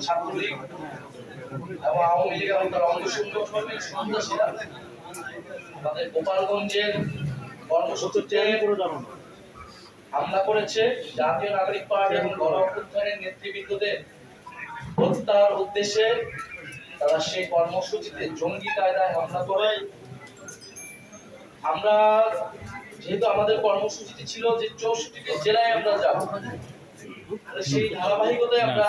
ছাত্রলীগ এবং আওয়ামী লীগ এবং তার হামলা করেছে জাতীয় নাগরিক পার্টি এবং গণ অভ্যুত্থানের নেতৃবৃন্দদের হত্যার উদ্দেশ্যে তারা সেই কর্মসূচিতে জঙ্গি কায়দায় হামলা করে আমরা যেহেতু আমাদের কর্মসূচিটি ছিল যে চৌষট্টিটি জেলায় আমরা যাব, সেই ধারাবাহিকতায় আমরা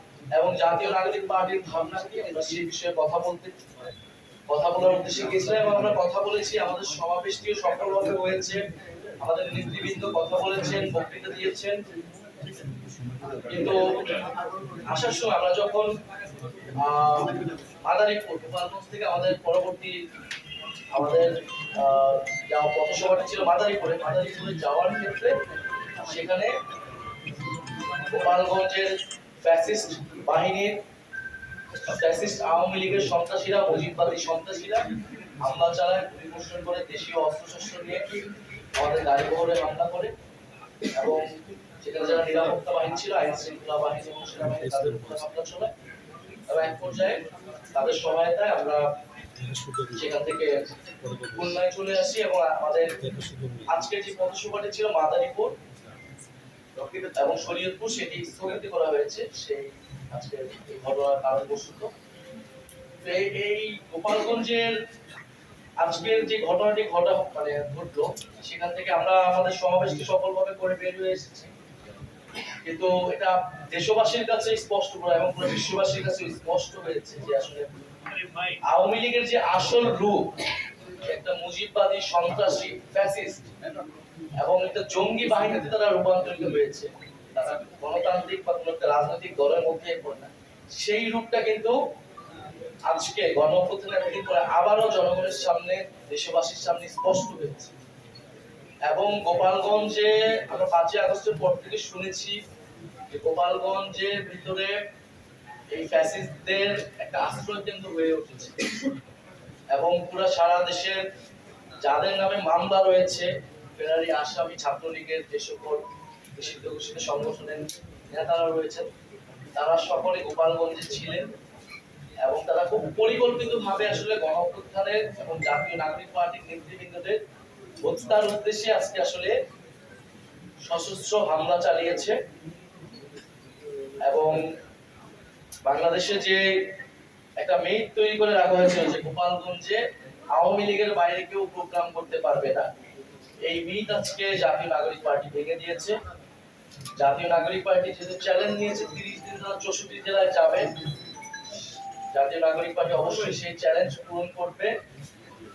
এবং জাতীয় নাগরিক পার্টির ভাবনা আমরা সেই বিষয়ে কথা বলতে, কথা বলার উদ্দেশ্যে গেছিলাম এবং আমরা কথা বলেছি। আমাদের সমাবেশটিও সফলভাবে হয়েছে। আমাদের নেতৃবৃন্দ কথা বলেছেন, বক্তৃতা দিয়েছেন। কিন্তু আসার সময় আমরা যখন মাদারীপুর, গোপালগঞ্জ থেকে আমাদের পরবর্তী, আমাদের যাওয়া পথসভাটি ছিল মাদারীপুরে মাদারীপুরে যাওয়ার ক্ষেত্রে সেখানে গোপালগঞ্জের ফ্যাসিস্ট বাহিনীর ফ্যাসিস্ট আওয়ামী লীগের সন্ত্রাসীরা মুজিববাদী সন্ত্রাসীরা হামলা চালায় পরিদর্শন করে দেশীয় অস্ত্রশস্ত্র নিয়ে আমাদের গাড়ি বহরে হামলা করে। এবং সেখানে যারা নিরাপত্তা বাহিনী ছিল, আইন শৃঙ্খলা বাহিনী এবং সেনাবাহিনী তাদের উপরে হামলা চলে এবং এক পর্যায়ে তাদের সহায়তায় আমরা সেখান থেকে খুলনায় চলে আসি এবং আমাদের আজকে যে পথসভাটি ছিল মাদারীপুর এবং শরীয়তপুর সেটি স্থগিত করা হয়েছে সেই আজকে এই ঘটনার এই- এই গোপালগঞ্জের আজকের যে ঘটনাটি ঘটা মানে ঘটলো সেখান থেকে আমরা আমাদের সমাবেশটি সফলভাবে করে বের হয়ে এসেছি। কিন্তু এটা দেশবাসীর কাছে স্পষ্ট করা এবং পুরো বিশ্ববাসীর কাছে স্পষ্ট হয়েছে যে আসলে আওয়ামী লীগের যে আসল রূপ একটা মুজিববাদী সন্ত্রাসী ফ্যাসিস্ট এবং একটা জঙ্গি বাহিনীতে তারা রূপান্তরিত হয়েছে। তারা গণতান্ত্রিক বা কোনো রাজনৈতিক দলের মধ্যে না। সেই রূপটা কিন্তু আজকে আবারও জনগণের সামনে, দেশবাসীর সামনে স্পষ্ট হয়েছে। এবং গোপালগঞ্জে আমরা পাঁচই আগস্টের পর থেকে শুনেছি যে গোপালগঞ্জের ভিতরে এই ফ্যাসিস্টদের একটা আশ্রয় কেন্দ্র হয়ে উঠেছে। এবং পুরো সারা দেশের যাদের নামে মামলা রয়েছে ফেরারি আসামি ছাত্রলীগের যে সকল নিষিদ্ধ ঘোষিত সংগঠনের নেতারা রয়েছেন। তারা সকলে গোপালগঞ্জে ছিলেন এবং তারা খুব পরিকল্পিত ভাবে আসলে এবং জাতীয় নাগরিক পার্টির নেতৃবৃন্দদের হত্যার উদ্দেশ্যে আজকে আসলে সশস্ত্র হামলা চালিয়েছে এবং বাংলাদেশে যে একটা মেইট তৈরি করে রাখা হয়েছিল যে গোপালগঞ্জে আওয়ামী লীগের বাইরে কেউ প্রোগ্রাম করতে পারবে না। এই মিট আজকে জাতীয় নাগরিক পার্টি ভেঙে দিয়েছে। জাতীয় নাগরিক পার্টি যেহেতু চ্যালেঞ্জ নিয়েছে, তিরিশ দিন তারা চৌষট্টি জেলায় যাবে। জাতীয় নাগরিক পার্টি অবশ্যই সেই চ্যালেঞ্জ পূরণ করবে।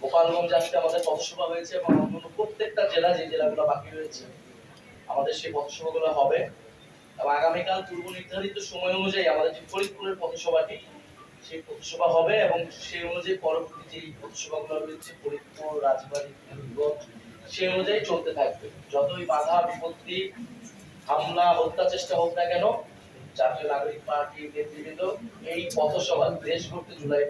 গোপালগঞ্জ আজকে আমাদের পথসভা হয়েছে এবং অন্যান্য প্রত্যেকটা জেলা যে জেলাগুলো বাকি রয়েছে, আমাদের সেই পথসভাগুলো হবে। এবং আগামীকাল পূর্ব নির্ধারিত সময় অনুযায়ী আমাদের যে ফরিদপুরের পথসভাটি, সেই পথসভা হবে এবং সেই অনুযায়ী পরবর্তী যে পথসভাগুলো রয়েছে, ফরিদপুর, রাজবাড়ী সেই অনুযায়ী চলতে থাকবে। যতই বাধা, বিপত্তি, হামলা, হত্যা চেষ্টা হোক না কেন, জাতীয় নাগরিক পার্টি নেতৃবৃন্দ এই পথসভা দেশ ভর্তি জুলাই